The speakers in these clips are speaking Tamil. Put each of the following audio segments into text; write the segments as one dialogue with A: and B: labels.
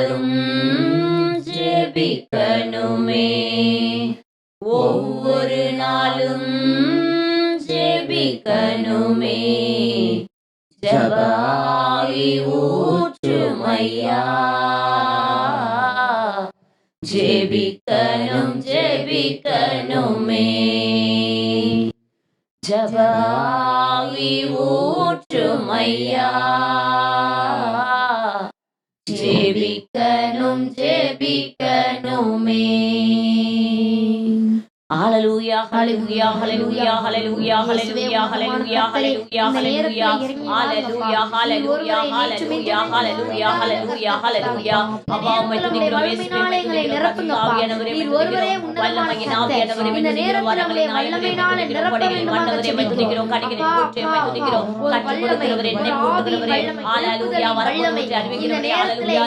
A: நாளும் ஜெபிக்கணுமே. ஒவ்வொரு நாளும் ஜெபிக்கணுமே. ஜபாவி ஊற்றுமையா. ஜெபிக்கணும் ஜெபிக்கணுமே. ஜபாவி ஊற்றுமையா. ஹalleluya ஹalleluya ஹalleluya ஹalleluya ஹalleluya ஹalleluya ஹalleluya ஹalleluya ஹalleluya ஹalleluya ஹalleluya ஹalleluya ஹalleluya ஹalleluya அப்பா உம்மை துதிக்கிறோம் இயேசுவே
B: எங்களை நிரப்புங்க அப்பா.
A: ஆவியானவரே
B: நீர் ஒருவரே உன்னதமான
A: வல்லமையின். ஆவியானவரே
B: இந்த நேரத்தில் வல்லமையினாலே நிரப்ப
A: உம்மை துதிக்கிறோம் உம்மை துதிக்கிறோம் என்னை ஹalleluya. அறிவிக்கிறவரே ஹalleluya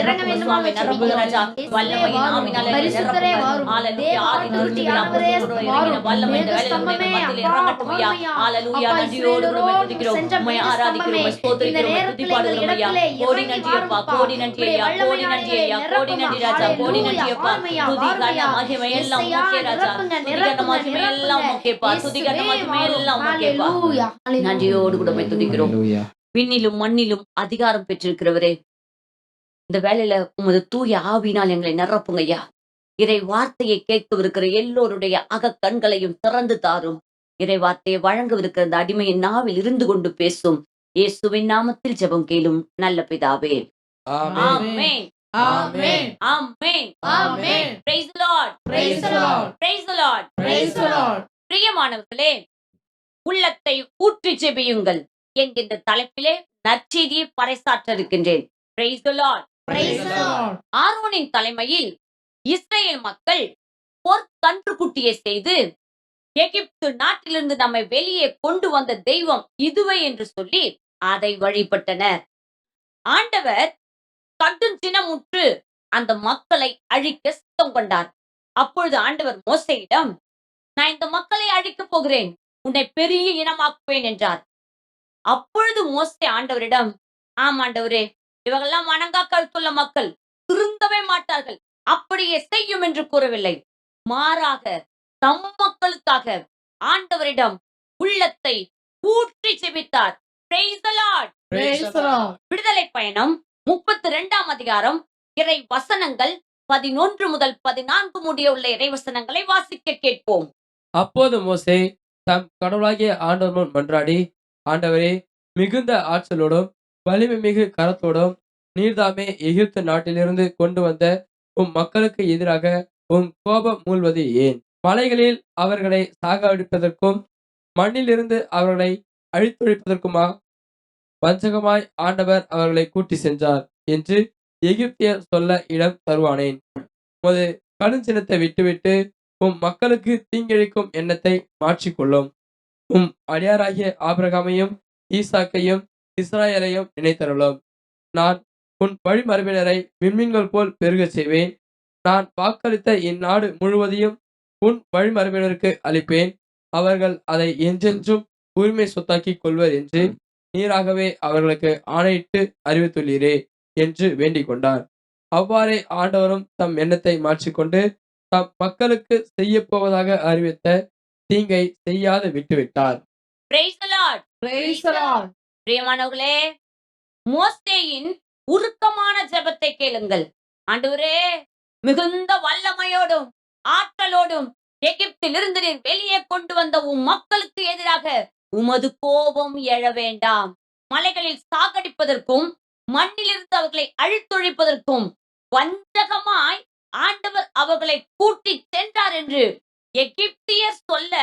B: இறங்க
A: சுவாமி நிரப்புங்க ராஜா. ஆவினாலே நிரப்புங்க. ஹalleluya ஆதி நன்றியோடு கூட துதிக்கிறோம் விண்ணிலும் மண்ணிலும் அதிகாரம் பெற்றிருக்கிறவரே இந்த வேலையில உமது தூய ஆவினால் எங்களை நிரப்புங்க ஐயா இறை வார்த்தையை கேட்கவிருக்கிற எல்லோருடைய அகக்கண்களையும் திறந்து தாரும். இறை வார்த்தையை வழங்கவிருக்கிற அந்த அடிமையின் நாவில் இருந்து கொண்டு பேசும். இயேசுவின் நாமத்தில் ஜெபம் கேளும் நல்ல பிதாவே. பிரியமானவர்களே உள்ளத்தை ஊற்றி ஜெபியுங்கள். என்கின்ற தலைப்பிலே நற்செய்தியை பறைசாற்ற இருக்கின்றேன் ஆர்வனின் தலைமையில் இஸ்ரேல் மக்கள் பொற்கன்று குட்டியை செய்து எகிப்து நாட்டிலிருந்து நம்மை வெளியே கொண்டு வந்த தெய்வம் இதுவே என்று சொல்லி அதை வழிபட்டனர். ஆண்டவர் கடும் சினமுற்று அந்த மக்களை அழிக்க சித்தம் கொண்டார். அப்பொழுது ஆண்டவர் மோசையிடம் நான் இந்த மக்களை அழிக்கப் போகிறேன் உன்னை பெரிய இனமாக்குவேன் என்றார். அப்பொழுது மோசை ஆண்டவரிடம் ஆம் ஆண்டவரே இவங்கெல்லாம் வணங்கா கருத்துள்ள மக்கள் திருந்தவே மாட்டார்கள். அப்படியே செய்யும் என்று கூறவில்லை. மாறாக தம் மக்களுக்காக ஆண்டவரிடம் உள்ளத்தை ஊற்றி செபித்தார். விடுதலை பயணம் முப்பத்தி ரெண்டாம் அதிகாரம் இறை வசனங்கள் பதினொன்று முதல் பதினான்கு முடிய உள்ள இறை வசனங்களை வாசிக்க கேட்போம்.
C: அப்போது மோசே தம் கடவுளாகிய ஆண்டவர் முன் மன்றாடி ஆண்டவரே மிகுந்த ஆற்றலோடும் வலிமை மிகு கரத்தோடும் நீர்தாமே எகிப்து நாட்டிலிருந்து கொண்டு வந்த உம் மக்களுக்கு எதிராக உம் கோபம் மூழ்வது ஏன்? மலைகளில் அவர்களை சாகடிப்பதற்கும் மண்ணிலிருந்து அவர்களை அழித்தொழிப்பதற்குமா? வஞ்சகமாய் ஆண்டவர் அவர்களை கூட்டி சென்றார் என்று எகிப்தியர் சொல்ல இடம் தருவானேன். உமது கடுஞ்சினத்தை விட்டுவிட்டு உம் மக்களுக்கு தீங்கிழைக்கும் எண்ணத்தை மாற்றிக்கொள்ளும். உம் அடியாராகிய ஆபிரகாமையும் ஈசாக்கையும் இஸ்ராயலையும் நினைத்தருளும். நான் உன் வழிமரபினரை விண்மீன்கள் போல் பெருகச் செய்வேன் நான் வாக்களித்த இந்நாடு முழுவதையும் உன் வழிமரபினருக்கு அளிப்பேன் அவர்கள் அதை என்றென்றும் உரிமை சொத்தாக்கிக் கொள்வர் என்று நீராகவே அவர்களுக்கு ஆணையிட்டு அறிவித்துள்ளீரே என்று வேண்டிக் கொண்டார் அவ்வாறே ஆண்டவரும் தம் எண்ணத்தை மாற்றிக்கொண்டு தம் மக்களுக்கு செய்யப் போவதாக அறிவித்த தீங்கை செய்யாது விட்டுவிட்டார்
A: Praise the Lord.
B: Praise the Lord.
A: பிரியமானவர்களே மோசேயின் உருக்கமான ஜெபத்தை கேளுங்கள். ஆண்டவரே மிகுந்த வல்லமையோடும் ஆற்றலோடும் எகிப்திலிருந்து நீர் வெளியே கொண்டு வந்த உம் மக்களுக்கு எதிராக உமது கோபம் எழ வேண்டாம். மலைகளில் சாகடிப்பதற்கும் மண்ணிலிருந்து அவர்களை அழித்தொழிப்பதற்கும் வஞ்சகமாய் ஆண்டவர் அவர்களை கூட்டி சென்றார் என்று எகிப்தியர் சொல்ல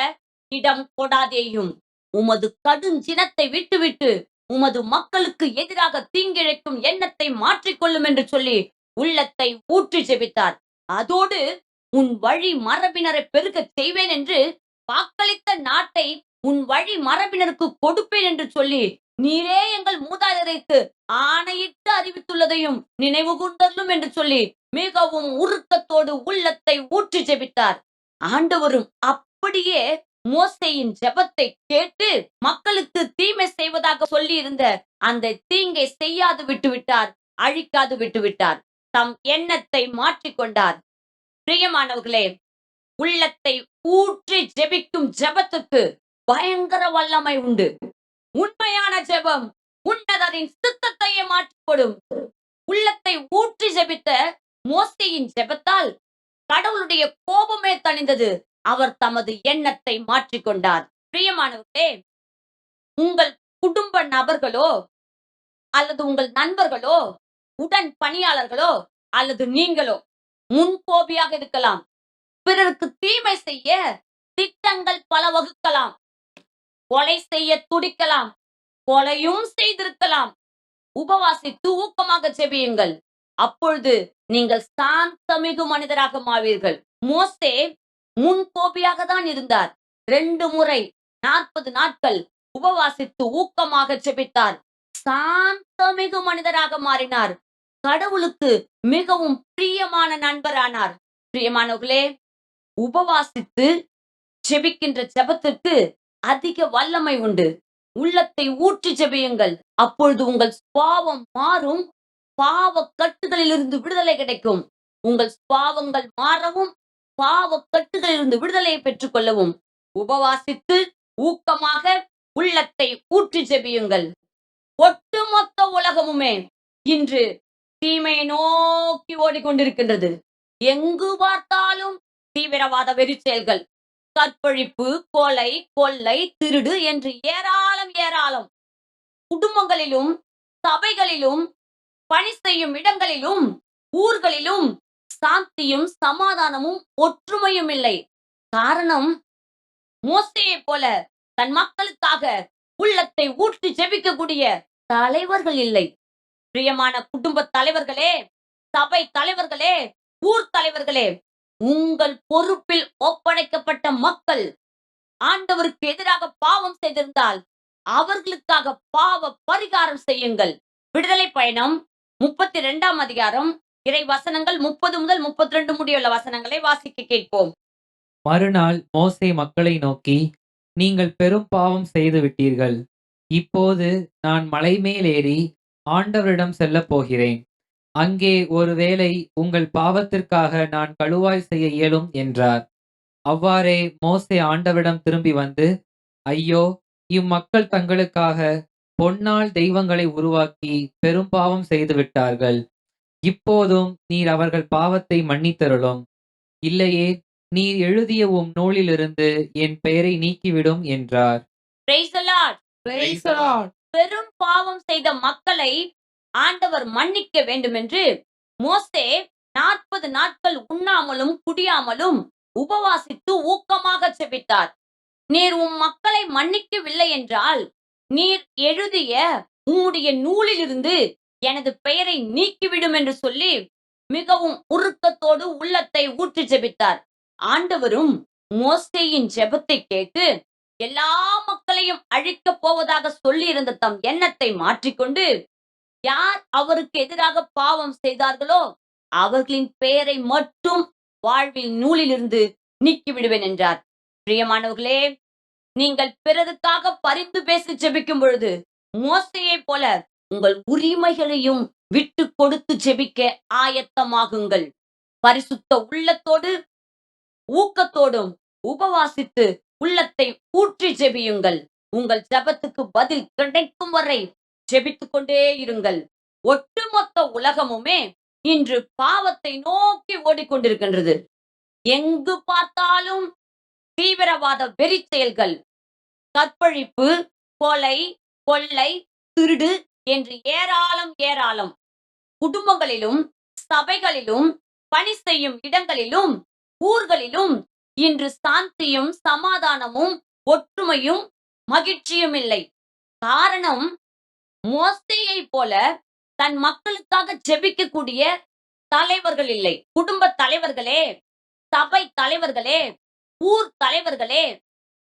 A: இடம் கொடாதேயும் உமது கடுஞ்சினத்தை விட்டுவிட்டு உமது மக்களுக்கு எதிராக தீங்கிழைக்கும் எண்ணத்தை மாற்றிக்கொள்ளும் என்று சொல்லி உள்ளத்தை ஊற்றி ஜெபித்தார் அதோடு உன் வழி மரபினரை பெருகச் செய்வேன் என்று வாக்களித்த நாட்டை உன் வழி மரபினருக்கு கொடுப்பேன் என்று சொல்லி நீரே எங்கள் மூதாதையருக்கு ஆணையிட்டு அறிவித்துள்ளதையும் நினைவு கூர்ந்ததும் என்று சொல்லி மிகவும் உருக்கத்தோடு உள்ளத்தை ஊற்றி ஜெபித்தார் ஆண்டவரும் அப்படியே மோசையின் ஜெபத்தை கேட்டு மக்களுக்கு தீமை செய்வதாக சொல்லி இருந்த அந்த தீங்கை செய்யாது விட்டுவிட்டார் அழிக்காது விட்டுவிட்டார் தம் எண்ணத்தை மாற்றிக்கொண்டார் பிரியமானவர்களே உள்ளத்தை ஊற்றி ஜெபிக்கும் ஜெபத்துக்கு பயங்கர வல்லமை உண்டு. உண்மையான ஜெபம் உன்னதரின் சித்தத்தையே மாற்றிக்கொடும். உள்ளத்தை ஊற்றி ஜெபித்த மோசையின் ஜெபத்தால் கடவுளுடைய கோபமே தணிந்தது. அவர் தமது எண்ணத்தை மாற்றிக்கொண்டார். பிரியமானவர்களே உங்கள் குடும்ப நபர்களோ அல்லது உங்கள் நண்பர்களோ உடன் பணியாளர்களோ அல்லது நீங்களோ முன்கோபியாக இருக்கலாம். பிறருக்கு தீமை செய்ய திட்டங்கள் பல வகுக்கலாம். கொலை செய்ய துடிக்கலாம். கொலையும் செய்திருக்கலாம். உபவாசித்து ஊக்கமாக ஜெபியுங்கள். அப்பொழுது நீங்கள் சாந்தமிகு மனிதராக மாவீர்கள். மோசே முன்கோபியாக தான் இருந்தார். ரெண்டு முறை நாற்பது நாட்கள் உபவாசித்து ஊக்கமாக செபித்தார் சாந்தமிகு மனிதராக மாறினார். கடவுளுக்கு மிகவும் பிரியமான நண்பரானார். பிரியமானவர்களே உபவாசித்து செபிக்கின்ற செபத்திற்கு அதிக வல்லமை உண்டு. உள்ளத்தை ஊற்றி செபியுங்கள் அப்பொழுது உங்கள் சுபாவம் மாறும். பாவ கட்டுகளிலிருந்து விடுதலை கிடைக்கும். உங்கள் சுபாவங்கள் மாறவும் பாவ கட்டுகளிலிருந்து விடுதலையை பெற்றுக் கொள்ளவும் உபவாசித்து ஊக்கமாக உள்ளத்தை ஊற்றி செபியுங்கள் ஒட்டுமொத்த உலகமுமே இன்று தீமையை நோக்கி ஓடிக்கொண்டிருக்கின்றது. எங்கு பார்த்தாலும் தீவிரவாத வெறி செயல்கள் கற்பழிப்பு கொலை கொள்ளை திருடு என்று ஏராளம் ஏராளம். குடும்பங்களிலும் சபைகளிலும் பணி செய்யும் இடங்களிலும் ஊர்களிலும் சாந்தியும் சமாதானமும் ஒற்றுமையும் இல்லை காரணம் மோசையை போல தன் மக்களுக்காக உள்ளத்தை ஊற்றி ஜெபிக்கக்கூடிய தலைவர்கள் இல்லை. பிரியமான குடும்ப தலைவர்களே சபை தலைவர்களே ஊர் தலைவர்களே உங்கள் பொறுப்பில் ஒப்படைக்கப்பட்ட மக்கள் ஆண்டவருக்கு எதிராக பாவம் செய்திருந்தால் அவர்களுக்காக பாவ பரிகாரம் செய்யுங்கள். விடுதலை பயணம் முப்பத்தி இரண்டாம் அதிகாரம் இறை வசனங்கள் முப்பது முதல் முப்பத்தி ரெண்டு முடியுள்ள வசனங்களை வாசிக்க கேட்போம்.
D: மறுநாள் மோசே மக்களை நோக்கி நீங்கள் பெரும் பாவம் செய்து விட்டீர்கள். இப்போது நான் மலை மேலேறி ஆண்டவரிடம் செல்லப் போகிறேன். அங்கே ஒருவேளை உங்கள் பாவத்திற்காக நான் கழுவாய் செய்ய இயலும் என்றார். அவ்வாறே மோசே ஆண்டவரிடம் திரும்பி வந்து ஐயோ இம்மக்கள் தங்களுக்காக பொன்னால் தெய்வங்களை உருவாக்கி பெரும் பாவம் செய்து விட்டார்கள். இப்போதும் நீர் அவர்கள் பாவத்தை மன்னித்தருளும் இல்லையே நீர் எழுதிய உம் நூலிலிருந்து என் பெயரை நீக்கிவிடும் என்றார்
A: Praise the Lord.
B: Praise the Lord.
A: பெரும் பாவம் செய்த மக்களை ஆண்டவர் மன்னிக்க வேண்டும் என்று மோசே நாற்பது நாட்கள் உண்ணாமலும் குடியாமலும் உபவாசித்து ஊக்கமாக செபித்தார் நீர் உம் மக்களை மன்னிக்கவில்லை என்றால் நீர் எழுதிய உம்முடைய நூலிலிருந்து எனது பெயரை நீக்கிவிடும் என்று சொல்லி மிகவும் உருக்கத்தோடு உள்ளத்தை ஊற்றி ஜெபித்தார். ஆண்டவரும் மோசேயின் ஜெபத்தை கேட்டு எல்லா மக்களையும் அழிக்கப் போவதாக சொல்லியிருந்த தம் எண்ணத்தை மாற்றிக்கொண்டு யார் அவருக்கு எதிராக பாவம் செய்தார்களோ அவர்களின் பெயரை மட்டும் வாழ்வில் நூலிலிருந்து நீக்கிவிடுவேன் என்றார். பிரியமானவர்களே நீங்கள் பிறருக்காக பரிந்து பேசி ஜெபிக்கும் பொழுது மோசையைப் போல உங்கள் உரிமைகளையும் விட்டு கொடுத்து ஜெபிக்க ஆயத்தமாகுங்கள். பரிசுத்த உள்ளத்தோடு ஊக்கத்தோடும் உபவாசித்து உள்ளத்தை ஊற்றி ஜெபியுங்கள். உங்கள் ஜெபத்துக்கு பதில் கிடைக்கும் வரை ஜெபித்துக் கொண்டே இருங்கள். ஒட்டுமொத்த உலகமுமே இன்று பாவத்தை நோக்கி ஓடிக்கொண்டிருக்கின்றது. எங்கு பார்த்தாலும் தீவிரவாத வெறி செயல்கள் கற்பழிப்பு கொலை கொள்ளை திருடு என்று ஏராளம் ஏராளம் குடும்பங்களிலும் சபைகளிலும் பணி செய்யும் இடங்களிலும் ஊர்களிலும் இன்று சாந்தியும் சமாதானமும் ஒற்றுமையும் மகிழ்ச்சியும் இல்லை. காரணம் மோசையை போல தன் மக்களுக்காக ஜெபிக்கக்கூடிய தலைவர்கள் இல்லை. குடும்ப தலைவர்களே சபை தலைவர்களே ஊர் தலைவர்களே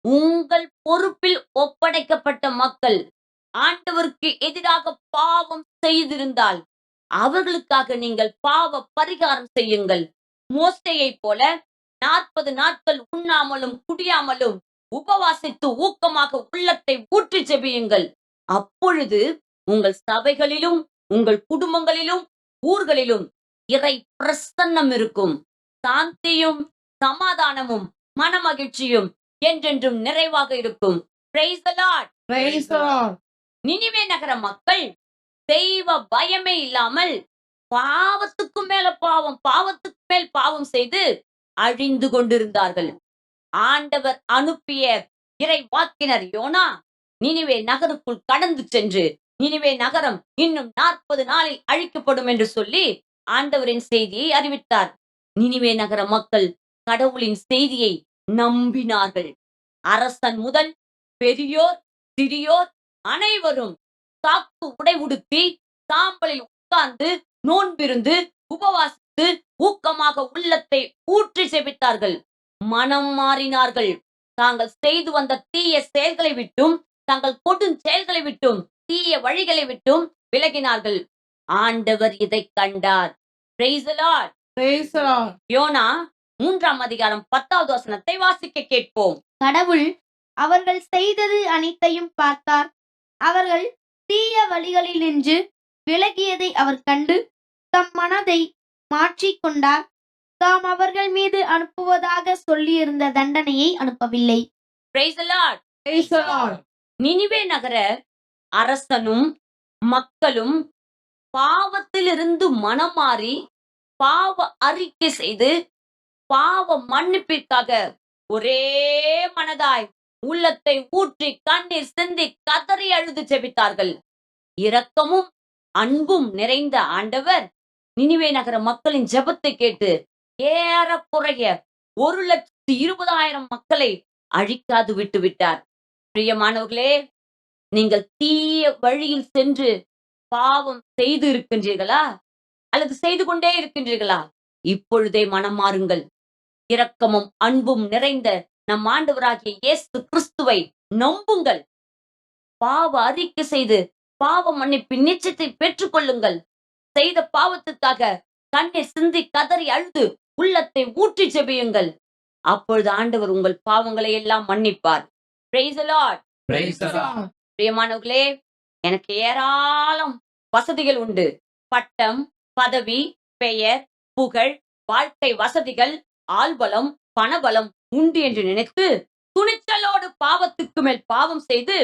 A: உங்கள் பொறுப்பில் ஒப்படைக்கப்பட்ட மக்கள் ஆண்டவருக்கு எதிராக பாவம் செய்திருந்தால் அவர்களுக்காக நீங்கள் பாவ பரிகாரம் செய்யுங்கள். மோசையை போல நாற்பது நாட்கள் உண்ணாமலும் குடியாமலும் உபவாசித்து ஊக்கமாக உள்ளத்தை ஊற்றி செபியுங்கள். அப்பொழுது உங்கள் சபைகளிலும் உங்கள் குடும்பங்களிலும் ஊர்களிலும் இறை பிரசன்னம் இருக்கும். சாந்தியும் சமாதானமும் மனமகிழ்ச்சியும் என்றென்றும் நிறைவாக இருக்கும். Praise
B: நினைவே
A: நினிவே நகர மக்கள் தெய்வ பயமே இல்லாமல் பாவத்துக்கு மேல பாவம் பாவத்துக்கு மேல் பாவம் செய்து அழிந்து கொண்டிருந்தார்கள். ஆண்டவர் அனுப்பிய இறை வாக்கினர் யோனா நினிவே நகருக்குள் கடந்து சென்று நினிவே நகரம் இன்னும் நாற்பது நாளில் அழிக்கப்படும் என்று சொல்லி ஆண்டவரின் செய்தியை அறிவித்தார். நினிவே நகர மக்கள் கடவுளின் செய்தியை நம்பினார்கள். அரசன் முதல் பெரியோர் சிறியோர் அனைவரும் சாக்கு உடை உடுத்தி சாம்பலில் உட்கார்ந்து நோன்பிருந்து உபவாசித்து ஊக்கமாக உள்ளத்தை ஊற்றி செபித்தார்கள். மனம் மாறினார்கள். தாங்கள் செய்து வந்த தீய செயல்களை விட்டும் தங்கள் கொடும் செயல்களை விட்டும் தீய வழிகளை விட்டும் விலகினார்கள். ஆண்டவர் இதை கண்டார். Praise the Lord.
B: Praise the Lord.
A: யோனா மூன்றாம் அதிகாரம் பத்தாவது வசனத்தை வாசிக்க கேட்போம்.
E: கடவுள் அவர்கள் செய்தது அனைத்தையும் பார்த்தார். அவர்கள் தீய வழிகளில் நின்று விலகியதை அவர் கண்டு தம் மனதை மாற்றிக் கொண்டார் தாம் அவர்கள் மீது அனுப்புவதாக சொல்லியிருந்த தண்டனையை அனுப்பவில்லை
A: Praise the Lord.
B: Praise the Lord.
A: Nineveh நகர அரசனும் மக்களும் பாவத்திலிருந்து மனம் மாறி பாவ அறிக்கை செய்து பாவ மன்னிப்பிற்காக ஒரே மனதாய் உள்ளத்தை ஊற்றி கண்ணீர் சிந்தி கதறி அழுது செபித்தார்கள் இரக்கமும் அன்பும் நிறைந்த ஆண்டவர் நினிவே நகர மக்களின் ஜபத்தை கேட்டு ஏறக்குறைய ஒரு லட்சத்து இருபதாயிரம் மக்களை அழிக்காது விட்டு விட்டார். பிரியமானவர்களே நீங்கள் தீய வழியில் சென்று பாவம் செய்து இருக்கின்றீர்களா? அல்லது செய்து கொண்டே இருக்கின்றீர்களா? இப்பொழுதே மனம் மாறுங்கள் இரக்கமும் அன்பும் நிறைந்த நம் ஆண்டவராகிய இயேசு கிறிஸ்துவை நம்புங்கள். பாவ அறிக்கை செய்து பாவ மன்னிப்பின் நிச்சயத்தை பெற்றுக்கொள்ளுங்கள். செய்த பாவத்துக்காக கண்ணீர் சிந்தி கதறி அழுது உள்ளத்தை ஊற்றி செபியுங்கள். அப்பொழுது ஆண்டவர் உங்கள் பாவங்களை எல்லாம் மன்னிப்பார். Praise the Lord.
B: Praise the Lord.
A: பிரியமானவர்களே எனக்கு ஏராளம் வசதிகள் உண்டு. பட்டம் பதவி பெயர் புகழ் வாழ்க்கை வசதிகள் ஆள்பலம் பணபலம் உண்டு என்று நினைத்து துணிச்சலோடு பாவத்துக்கு மேல் பாவம் செய்து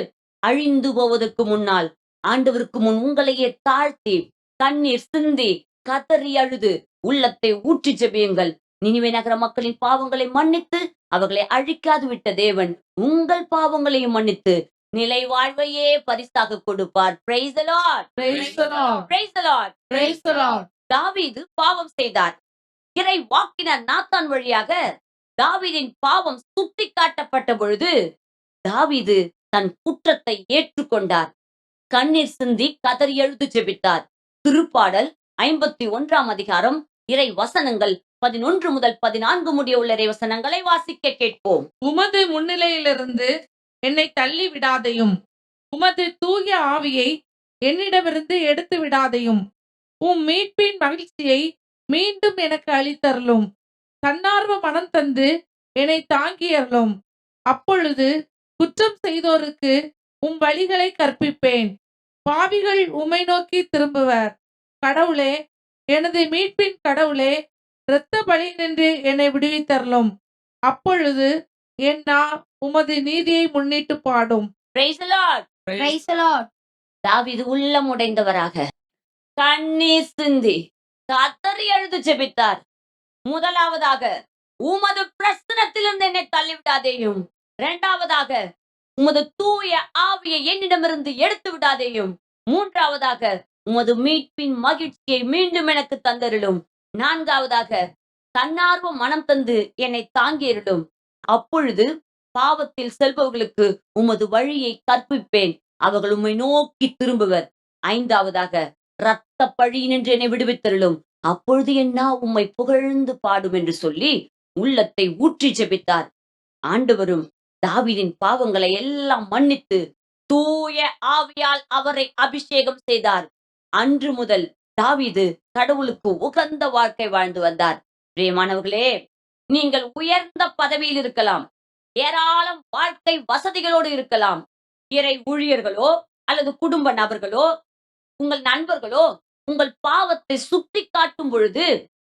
A: அழிந்து போவதற்கு முன்னால் ஆண்டவருக்கு முன் உங்களையே தாழ்த்தி கண்ணீர் சிந்தி கதறி அழுது உள்ளத்தை ஊற்றி ஜெபியுங்கள் நினிவே நகர மக்களின் பாவங்களை மன்னித்து அவர்களை அழிக்காது விட்ட தேவன் உங்கள் பாவங்களையும் மன்னித்து நிலை வாழ்வையே பரிசாக கொடுப்பார் Praise the Lord.
B: Praise the Lord.
A: Praise the Lord.
B: Praise the Lord.
A: தாவீது பாவம் செய்தார் இறை வாக்கினர் நாத்தான் வழியாக தாவீதின் பாவம் சுட்டி காட்டப்பட்ட பொழுது தாவீது தன் குற்றத்தை ஏற்றுக்கொண்டார். கண்ணீர் சிந்தி கதறி எழுது ஜெபித்தார். திருப்பாடல் ஐம்பத்தி ஒன்றாம் அதிகாரம் இறை வசனங்கள் பதினொன்று முதல் பதினான்கு முடிய உள்ள இறை வசனங்களை வாசிக்க கேட்போம்.
B: உமது முன்னிலையிலிருந்து என்னை தள்ளி விடாதையும் உமது தூய ஆவியை என்னிடமிருந்து எடுத்து விடாதையும் உம் மீட்பின் மகிழ்ச்சியை மீண்டும் எனக்கு அளித்தருளும். தன்னார்வ மனம் தந்து என்னை தாங்கியருளும் அப்பொழுது குற்றம் செய்தோருக்கு உம் வழிகளை கற்பிப்பேன். பாவிகள் உம்மை நோக்கி திரும்புவர். கடவுளே எனது மீட்பின் கடவுளே இரத்த பலி நின்று என்னை விடுவித்தருளும். அப்பொழுது என் நா உமது நீதியை முன்னிட்டு பாடும்.
A: Praise the Lord.
E: Praise the Lord.
A: தாவீது உள்ளம் உடைந்தவராக. கண்ணீர் சிந்தி. கத்தறி எழுது ஜெபித்தார். முதலாவதாக உமது பிரசனத்திலிருந்து என்னை தள்ளிவிடாதேயும். இரண்டாவதாக உமது தூய ஆவியை என்னிடமிருந்து எடுத்து விடாதேயும். மூன்றாவதாக உமது மீட்பின் மகிழ்ச்சியை மீண்டும் எனக்கு தந்தருளும். நான்காவதாக தன்னார்வ மனம் தந்து என்னை தாங்கியருளும். அப்பொழுது பாவத்தில் செல்பவர்களுக்கு உமது வழியை கற்பிப்பேன். அவர்கள் உம்மை நோக்கி திரும்புவர். ஐந்தாவதாக இரத்த பழியினின்று என்னை விடுவித்தருளும். அப்பொழுது என்ன உம்மை புகழ்ந்து பாடும் என்று சொல்லி உள்ளத்தை ஊற்றி ஜெபித்தார். ஆண்டவரும் தாவிதின் பாவங்களை எல்லாம் மன்னித்து தூய ஆவியால் அவரை அபிஷேகம் செய்தார். அன்று முதல் தாவிது கடவுளுக்கு உகந்த வாழ்க்கை வாழ்ந்து வந்தார். பிரியமானவர்களே நீங்கள் உயர்ந்த பதவியில் இருக்கலாம். ஏராளம் வாழ்க்கை வசதிகளோடு இருக்கலாம். இறை ஊழியர்களோ அல்லது குடும்ப நபர்களோ உங்கள் நண்பர்களோ உங்கள் பாவத்தை சுட்டி காட்டும் பொழுது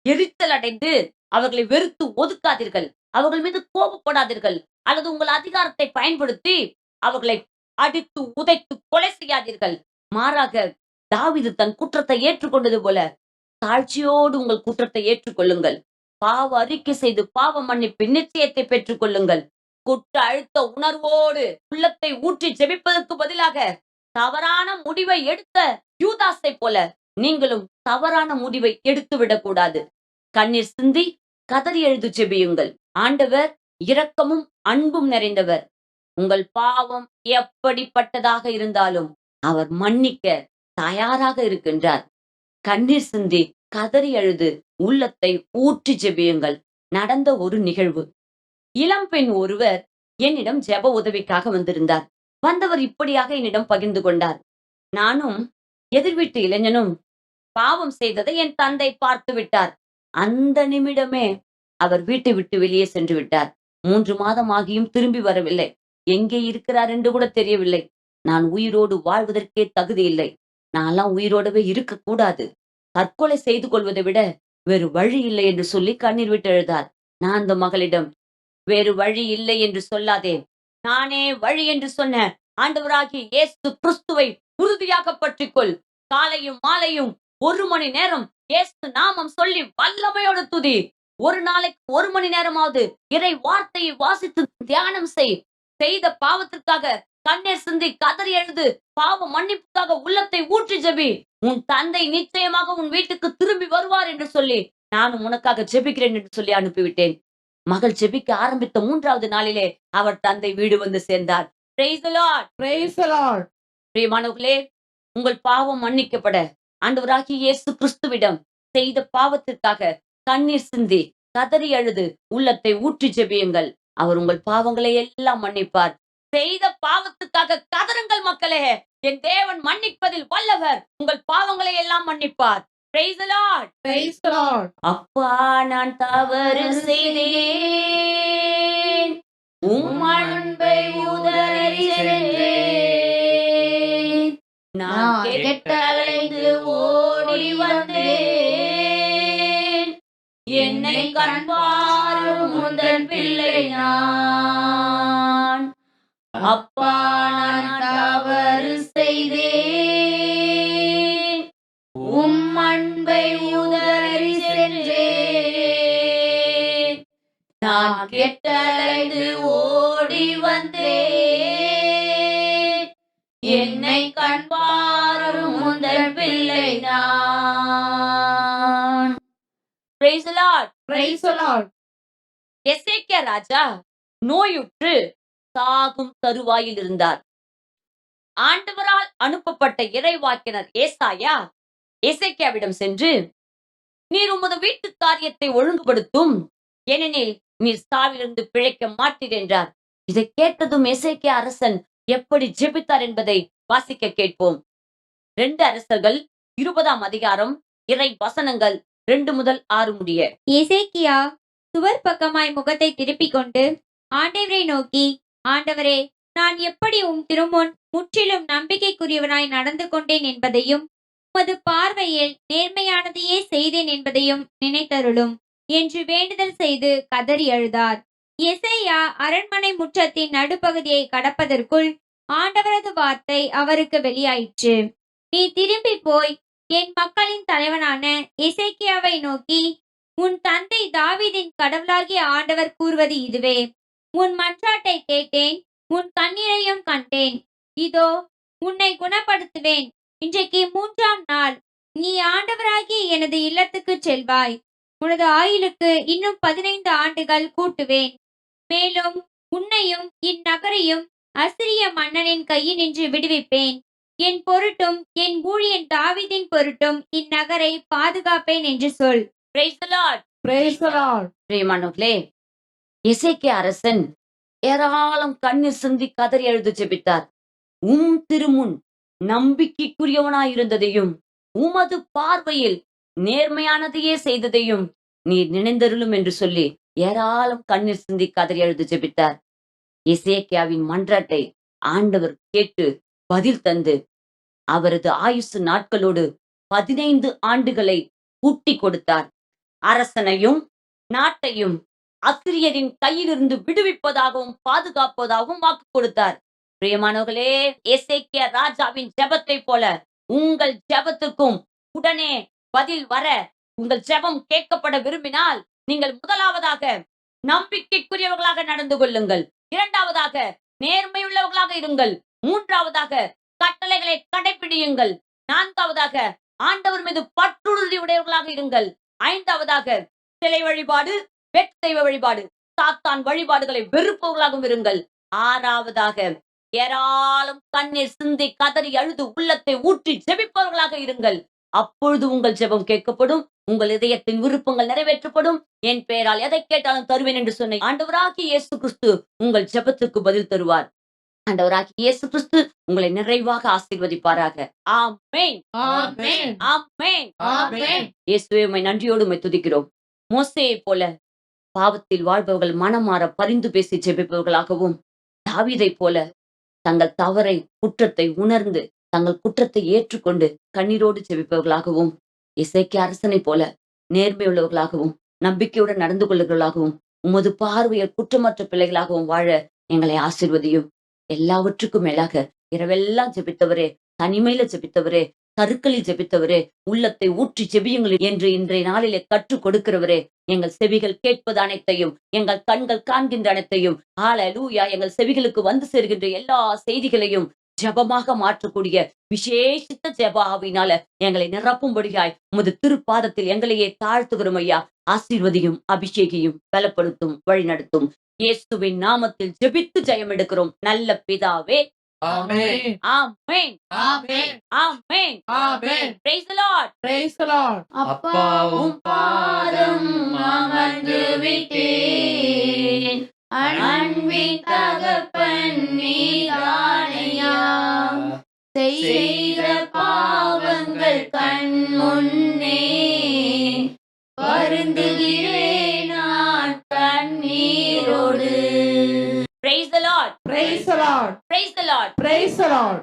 A: எரிச்சல் அடைந்து அவர்களை வெறுத்து ஒதுக்காதீர்கள். அவர்கள் மீது கோபப்படாதீர்கள். அல்லது உங்கள் அதிகாரத்தை பயன்படுத்தி அவர்களை அடித்து உதைத்து கொலை செய்யாதீர்கள். மாறாக தாவிது தன் குற்றத்தை ஏற்றுக்கொண்டது போல தாழ்ச்சியோடு உங்கள் குற்றத்தை ஏற்றுக்கொள்ளுங்கள். பாவ அறிக்கை செய்து பாவ மன்னிப்பு நிச்சயத்தை பெற்றுக் கொள்ளுங்கள் குற்ற அழுத்த உணர்வோடு உள்ளத்தை ஊற்றி ஜெபிப்பதற்கு பதிலாக தவறான முடிவை எடுத்த யூதாஸை போல நீங்களும் தவறான முடிவை எடுத்து விடக்கூடாது கண்ணீர் சிந்தி கதறி எழுது ஜெபியுங்கள் ஆண்டவர் இரக்கமும் அன்பும் நிறைந்தவர். உங்கள் பாவம் எப்படிப்பட்டதாக இருந்தாலும் அவர் மன்னிக்க தயாராக இருக்கின்றார். கண்ணீர் சிந்தி கதறி அழுது உள்ளத்தை ஊற்றி ஜெபியுங்கள் நடந்த ஒரு நிகழ்வு. இளம்பெண் ஒருவர் என்னிடம் ஜெப உதவிக்காக வந்திருந்தார். வந்தவர் இப்படியாக என்னிடம் பகிர்ந்து கொண்டார். நானும் எதிர்வீட்டு இளைஞனும் பாவம் செய்ததை என் தந்தை பார்த்து விட்டார். அந்த நிமிடமே அவர் வீட்டை விட்டு வெளியே சென்று விட்டார். மூன்று மாதம் ஆகியும் திரும்பி வரவில்லை. எங்கே இருக்கிறார் என்று கூட தெரியவில்லை. நான் உயிரோடு வாழ்வதற்கே தகுதி இல்லை. நான்லாம் உயிரோடவே இருக்கக்கூடாது. தற்கொலை செய்து கொள்வதை விட வேறு வழி இல்லை என்று சொல்லி கண்ணீர் விட்டு எழுதார். நான் அந்த மகளிடம் வேறு வழி இல்லை என்று சொல்லாதே. நானே வழி என்று சொன்ன ஆண்டவராகிய இயேசு கிறிஸ்துவை உறுதியாக பற்றிக்கொள். காலையும் மாலையும் ஒரு மணி நேரம் இயேசு நாமம் சொல்லி வல்லமையோடு துதி. ஒரு நாளைக்கு ஒரு மணி நேரமாவது இறை வார்த்தையை வாசித்து தியானம் செய். செய்த பாவத்திற்காக கண்ணீர் சிந்தி கதறி எழுது பாவ மன்னிப்புக்காக உள்ளத்தை ஊற்றி ஜெபி. உன் தந்தை நிச்சயமாக உன் வீட்டுக்கு திரும்பி வருவார் என்று சொல்லி நானும் உனக்காக ஜெபிக்கிறேன் என்று சொல்லி அனுப்பிவிட்டேன். மகள் ஜெபிக்க ஆரம்பித்த மூன்றாவது நாளிலே அவர் தந்தை வீடு வந்து சேர்ந்தார். Praise the Lord.
B: Praise the Lord.
A: பிரியமானவர்களே உங்கள் பாவம் மன்னிக்கப்பட. ஆண்டவராகிய இயேசு கிறிஸ்துவிடம் செய்த பாவத்திற்காக கண்ணீர் சிந்தி கதறி அழுது உள்ளத்தை ஊற்றி ஜெபியுங்கள். அவர் உங்கள் பாவங்களை எல்லாம் மன்னிப்பார். செய்த பாவத்துக்காக கதறுங்கள் மக்களே. என் தேவன் மன்னிப்பதில் வல்லவர். உங்கள் பாவங்களை எல்லாம் மன்னிப்பார். Praise the Lord.
B: Praise the Lord.
A: அப்பா நான் தவறு செய்தேன். உம் அன்பை உதறி நான் கெட்டலைந்து ஓடி வந்தேன். என்னை கண்பாரும் முந்தன் பிள்ளை நான். அப்பா நான் தவறு செய்தேன். உம் அன்பை உதறி சென்றேன். நான் கெட்டலைந்து ஓடி வந்தேன். என்னை கண்பாரும் முந்தன் பிள்ளை நான் ராஜா நோயுற்று சாகும் தருவாயில் இருந்தார். ஆண்டவரால் அனுப்பப்பட்ட இறைவாக்கினர் ஏசாயா எசேக்கியாவிடம் சென்று நீர் உமது வீட்டு காரியத்தை ஒழுங்குபடுத்தும் ஏனெனில் நீர் சாவிலிருந்து பிழைக்க மாட்டீர் என்றார். இதை கேட்டதும் எசேக்கியா அரசன் எப்படி ஜெபித்தார் என்பதை வாசிக்க கேட்போம். ரெண்டு அரசர்கள் இருபதாம் அதிகாரம் இறை வசனங்கள் ரெண்டு முதல் ஆறு முடிய.
F: எசேக்கியா சுவர் பக்கமாய் முகத்தை திருப்பிக் கொண்டு ஆண்டவரை நோக்கி ஆண்டவரே நான் எப்படி உம் திருமுன் முற்றிலும் நம்பிக்கைக்குரியவனாய் நடந்து கொண்டேன் என்பதையும் உமது பார்வையில் நேர்மையானதையே செய்தேன் என்பதையும் நினைத்தருளும் என்று வேண்டுதல் செய்து கதறி அழுதார். இசையா அரண்மனை முற்றத்தின் நடுப்பகுதியை கடப்பதற்குள் ஆண்டவரது வார்த்தை அவருக்கு வெளியாயிற்று. நீ திரும்பி போய் என் மக்களின் தலைவனான இசைக்கியாவை நோக்கி உன் தந்தை தாவிதின் கடவுளாகிய ஆண்டவர் கூறுவது இதுவே. உன் மன்றாட்டை கேட்டேன் உன் கண்ணீரையும் கண்டேன். இதோ உன்னை குணப்படுத்துவேன். இன்றைக்கு மூன்றாம் நாள். நீ ஆண்டவராகிய எனது இல்லத்துக்கு செல்வாய். உனது ஆயுளுக்கு இன்னும் பதினைந்து ஆண்டுகள் கூட்டுவேன். மேலும் உன்னையும் இந்நகரையும் அசிரிய மன்னனின் கையினின்று விடுவிப்பேன் என் பொருட்டும் என் ஊழியன் தாவீதின் பொருட்டும் இந்நகரை பாதுகாப்பேன் என்று சொல்
A: Praise the Lord.
B: Praise the Lord.
A: பிரியமானவர்களே எசேக்கியா அரசன் ஏராளம் கண்ணீர் சிந்தி கதறி எழுது ஜெபித்தார் உம் திருமுன் நம்பிக்கைக்குரியவனாயிருந்ததையும் உமது பார்வையில் நேர்மையானதையே செய்ததையும் நீர் நினைந்தருளும் என்று சொல்லி ஏராளம் கண்ணீர் சிந்தி கதறி அழுது ஜெபித்தார். இசேக்கியாவின் மன்றாட்டை ஆண்டவர் கேட்டு பதில் தந்து அவரது ஆயுசு நாட்களோடு பதினைந்து ஆண்டுகளை கூட்டி கொடுத்தார். அரசனையும் நாட்டையும் அசிரியரின் கையிலிருந்து விடுவிப்பதாகவும் பாதுகாப்பதாகவும் வாக்கு கொடுத்தார். பிரியமானவர்களே எசேக்கிய ராஜாவின் ஜபத்தை போல உங்கள் ஜெபத்துக்கும் உடனே பதில் வர உங்கள் ஜெபம் கேட்கப்பட விரும்பினால் நீங்கள் முதலாவதாக நம்பிக்கைக்குரியவர்களாக நடந்து கொள்ளுங்கள். இரண்டாவதாக நேர்மையுள்ளவர்களாக இருங்கள். மூன்றாவதாக கட்டளைகளை கடைபிடியுங்கள் நான்காவதாக ஆண்டவர் மீது பற்றுறுதி உடையவர்களாக இருங்கள். ஐந்தாவதாக சிலை வழிபாடு வெட் தெய்வ வழிபாடு சாத்தான் வழிபாடுகளை வெறுப்பவர்களாகவும் இருங்கள். ஆறாவதாக ஏராளம் கண்ணீர் சிந்தி கதறி அழுது உள்ளத்தை ஊற்றி ஜெபிப்பவர்களாக இருங்கள். அப்பொழுது உங்கள் ஜெபம் கேட்கப்படும். உங்கள் இதயத்தின் விருப்பங்கள் நிறைவேற்றப்படும். என் பெயரால் எதை கேட்டாலும் தருவேன் என்று சொன்ன ஆண்டவராகி இயேசு கிறிஸ்து உங்கள் ஜெபத்துக்கு பதில் தருவார். ஆண்டவராகி இயேசு கிறிஸ்து உங்களை நிறைவாக ஆசீர்வதிப்பாராக. ஆமென்.
B: ஆமென்.
A: ஆமென்.
B: ஆமென்.
A: இயேசுவே நன்றியோடு துதிக்கிறோம். மோசேயை போல பாவத்தில் வாழ்பவர்கள் மனமாற பரிந்து பேசி ஜெபிப்பவர்களாகவும் தாவீதைப் போல தங்கள் தவறை குற்றத்தை உணர்ந்து தங்கள் குற்றத்தை ஏற்றுக்கொண்டு கண்ணீரோடு ஜெபிப்பவர்களாகவும் இசைக்கு அரசனை போல நேர்மையுள்ளவர்களாகவும் நம்பிக்கையுடன் நடந்து கொள்ளுகிறவர்களாகவும் உமது பார்வையில் குற்றமற்ற பிள்ளைகளாகவும் வாழ எங்களை ஆசிர்வதியும். எல்லாவற்றுக்கும் மேலாக இரவெல்லாம் ஜெபித்தவரே தனிமையில ஜெபித்தவரே கருக்களில் ஜெபித்தவரே உள்ளத்தை ஊற்றி ஜெபியுங்கள் என்று இன்றைய நாளிலே கற்றுக் கொடுக்கிறவரே எங்கள் செவிகள் கேட்பது அனைத்தையும் எங்கள் கண்கள் காண்கின்ற அனைத்தையும் ஹalleluya எங்கள் செவிகளுக்கு வந்து சேர்கின்ற எல்லா செய்திகளையும் ஜெபமாக மாற்றக்கூடிய விசேஷித்த ஜெப எங்களை நிரப்பும்படியாய் உமது திருப்பாதத்தில் எங்களையே தாழ்த்துகிறோம் ஐயா. ஆசீர்வதியும் அபிஷேகியும் பலப்படுத்தும் வழிநடத்தும். இயேசுவின் நாமத்தில் ஜெபித்து ஜெயம் எடுக்கிறோம். நல்ல பிதாவே.
B: ஆமென்.
A: ஆமென்.
B: ஆமென்.
A: ஆமென்.
B: ஆமென்.
A: Praise the lord.
B: Praise the lord.
D: அப்பாவும்
E: பாதம் அமர்ந்து விட்டேன். அன்பின் தகப்பன் நீதானையா செய்த பாவங்கள் கண் முன்னே வருந்துகிறேன் நான் கண்ணீரோடு
A: praise the lord
B: praise the lord
A: praise the lord
B: praise the lord